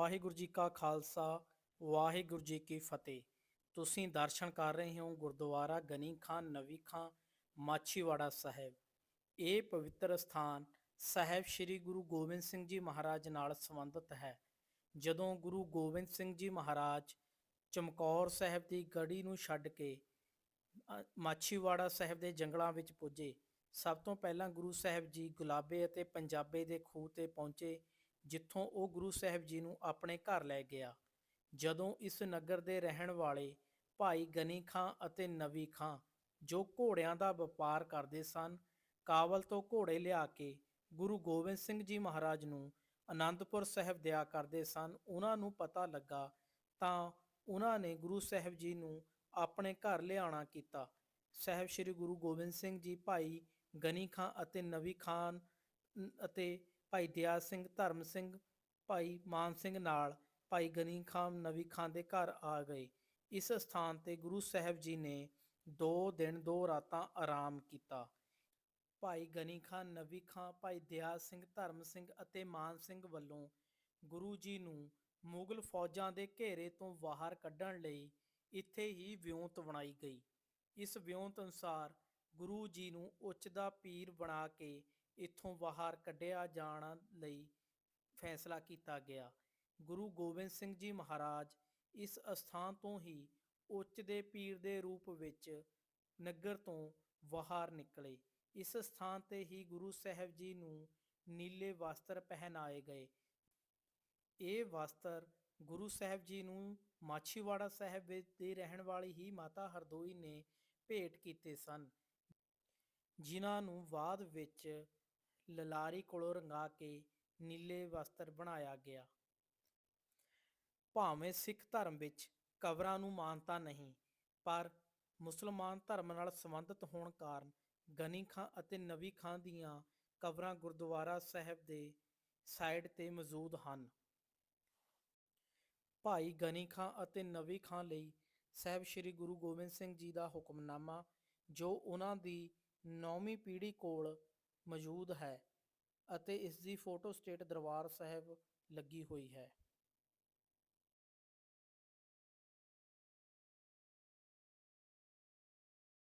ਵਾਹਿਗੁਰੂ ਜੀ ਕਾ ਖਾਲਸਾ, ਵਾਹਿਗੁਰੂ ਜੀ ਕੀ ਫਤਿਹ। ਤੁਸੀਂ ਦਰਸ਼ਨ ਕਰ ਰਹੇ ਹੋ ਗੁਰਦੁਆਰਾ ਗਨੀ ਖਾਨ ਨਵੀ ਖਾਂ, ਮਾਛੀਵਾੜਾ ਸਾਹਿਬ। ਇਹ ਪਵਿੱਤਰ ਸਥਾਨ ਸਾਹਿਬ ਸ੍ਰੀ ਗੁਰੂ ਗੋਬਿੰਦ ਸਿੰਘ ਜੀ ਮਹਾਰਾਜ ਨਾਲ ਸੰਬੰਧਿਤ ਹੈ। ਜਦੋਂ ਗੁਰੂ ਗੋਬਿੰਦ ਸਿੰਘ ਜੀ ਮਹਾਰਾਜ ਚਮਕੌਰ ਸਾਹਿਬ ਦੀ ਗੜੀ ਨੂੰ ਛੱਡ ਕੇ ਮਾਛੀਵਾੜਾ ਸਾਹਿਬ ਦੇ ਜੰਗਲਾਂ ਵਿੱਚ ਪੁੱਜੇ, ਸਭ ਤੋਂ ਪਹਿਲਾਂ ਗੁਰੂ ਸਾਹਿਬ ਜੀ ਗੁਲਾਬੇ ਅਤੇ ਪੰਜਾਬੇ ਦੇ ਖੂਹ ਤੇ ਪਹੁੰਚੇ। ਜਿੱਥੋਂ ਉਹ ਗੁਰੂ ਸਾਹਿਬ ਜੀ ਨੂੰ ਆਪਣੇ ਘਰ ਲੈ ਗਿਆ। ਜਦੋਂ ਇਸ ਨਗਰ ਦੇ ਰਹਿਣ ਵਾਲੇ ਭਾਈ ਗਨੀ ਖਾਂ ਅਤੇ ਨਵੀ ਖਾਂ, ਜੋ ਘੋੜਿਆਂ ਦਾ ਵਪਾਰ ਕਰਦੇ ਸਨ ਕਾਬਲ ਤੋਂ ਘੋੜੇ ਲਿਆ ਕੇ ਗੁਰੂ ਗੋਬਿੰਦ ਸਿੰਘ ਜੀ ਮਹਾਰਾਜ ਨੂੰ ਅਨੰਦਪੁਰ ਸਾਹਿਬ ਦਿਆ ਕਰਦੇ ਸਨ, ਉਹਨਾਂ ਨੂੰ ਪਤਾ ਲੱਗਾ ਤਾਂ ਉਹਨਾਂ ਨੇ ਗੁਰੂ ਸਾਹਿਬ ਜੀ ਨੂੰ ਆਪਣੇ ਘਰ ਲਿਆਉਣਾ ਕੀਤਾ। ਸਾਹਿਬ ਸ੍ਰੀ ਗੁਰੂ ਗੋਬਿੰਦ ਸਿੰਘ ਜੀ, ਭਾਈ ਗਨੀ ਖਾਂ ਅਤੇ ਨਵੀ ਖਾਨ ਅਤੇ ਭਾਈ ਦਿਆ ਸਿੰਘ, ਧਰਮ ਸਿੰਘ, ਭਾਈ ਮਾਨ ਸਿੰਘ ਨਾਲ ਭਾਈ ਗਨੀ ਖਾਨ ਨਵੀ ਖਾਨ ਦੇ ਘਰ ਆ ਗਏ। ਇਸ ਸਥਾਨ ਤੇ ਗੁਰੂ ਸਾਹਿਬ ਜੀ ਨੇ ਦੋ ਦਿਨ ਦੋ ਰਾਤਾਂ ਆਰਾਮ ਕੀਤਾ। ਭਾਈ ਗਨੀ ਖਾਨ ਨਵੀ ਖਾਂ, ਭਾਈ ਦਿਆ ਸਿੰਘ, ਧਰਮ ਸਿੰਘ ਅਤੇ ਮਾਨ ਸਿੰਘ ਵੱਲੋਂ ਗੁਰੂ ਜੀ ਨੂੰ ਮੁਗਲ ਫੌਜਾਂ ਦੇ ਘੇਰੇ ਤੋਂ ਬਾਹਰ ਕੱਢਣ ਲਈ ਇੱਥੇ ਹੀ ਵਿਉਂਤ ਬਣਾਈ ਗਈ। ਇਸ ਵਿਉਂਤ ਅਨੁਸਾਰ ਗੁਰੂ ਜੀ ਨੂੰ ਉੱਚ ਦਾ ਪੀਰ ਬਣਾ ਕੇ ਇੱਥੋਂ ਬਾਹਰ ਕੱਢਿਆ ਜਾਣ ਲਈ ਫੈਸਲਾ ਕੀਤਾ ਗਿਆ। ਗੁਰੂ ਗੋਬਿੰਦ ਸਿੰਘ ਜੀ ਮਹਾਰਾਜ ਇਸ ਅਸਥਾਨ ਤੋਂ ਹੀ ਉੱਚ ਦੇ ਪੀਰ ਦੇ ਰੂਪ ਵਿੱਚ ਨਗਰ ਤੋਂ ਬਾਹਰ ਨਿਕਲੇ। ਇਸ ਸਥਾਨ ਤੇ ਹੀ ਗੁਰੂ ਸਾਹਿਬ ਜੀ ਨੂੰ ਨੀਲੇ ਵਸਤਰ ਪਹਿਨਾਏ ਗਏ। ਇਹ ਵਸਤਰ ਗੁਰੂ ਸਾਹਿਬ ਜੀ ਨੂੰ ਮਾਛੀਵਾੜਾ ਸਾਹਿਬ ਵਿੱਚ ਦੇ ਰਹਿਣ ਵਾਲੀ ਹੀ ਮਾਤਾ ਹਰਦੋਈ ਨੇ ਭੇਟ ਕੀਤੇ ਸਨ। ਜਿਨ੍ਹਾਂ ਨੂੰ ਬਾਅਦ ਵਿੱਚ ਲਲਾਰੀ ਕੋਲੋਂ ਰੰਗਾ ਕੇ ਨੀਲੇ ਵਸਤਰ ਬਣਾਇਆ ਗਿਆ। ਭਾਵੇਂ ਸਿੱਖ ਧਰਮ ਵਿੱਚ ਕਬਰਾਂ ਨੂੰ ਮਾਨਤਾ ਨਹੀਂ, ਪਰ ਮੁਸਲਮਾਨ ਧਰਮ ਨਾਲ ਸੰਬੰਧਿਤ ਹੋਣ ਕਾਰਨ ਗਨੀ ਖਾਂ ਅਤੇ ਨਵੀ ਖਾਂ ਦੀਆਂ ਕਬਰਾਂ ਗੁਰਦੁਆਰਾ ਸਾਹਿਬ ਦੇ ਸਾਈਡ ਤੇ ਮੌਜੂਦ ਹਨ। ਭਾਈ ਗਨੀ ਖਾਂ ਅਤੇ ਨਵੀ ਖਾਂ ਲਈ ਸਾਹਿਬ ਸ੍ਰੀ ਗੁਰੂ ਗੋਬਿੰਦ ਸਿੰਘ ਜੀ ਦਾ ਹੁਕਮਨਾਮਾ, ਜੋ ਉਹਨਾਂ ਦੀ ਨੌਵੀਂ ਪੀੜ੍ਹੀ ਕੋਲ ਮੌਜੂਦ ਹੈ ਅਤੇ ਇਸਦੀ ਫੋਟੋ ਸਟੇਟ ਦਰਬਾਰ ਸਾਹਿਬ ਲੱਗੀ ਹੋਈ ਹੈ।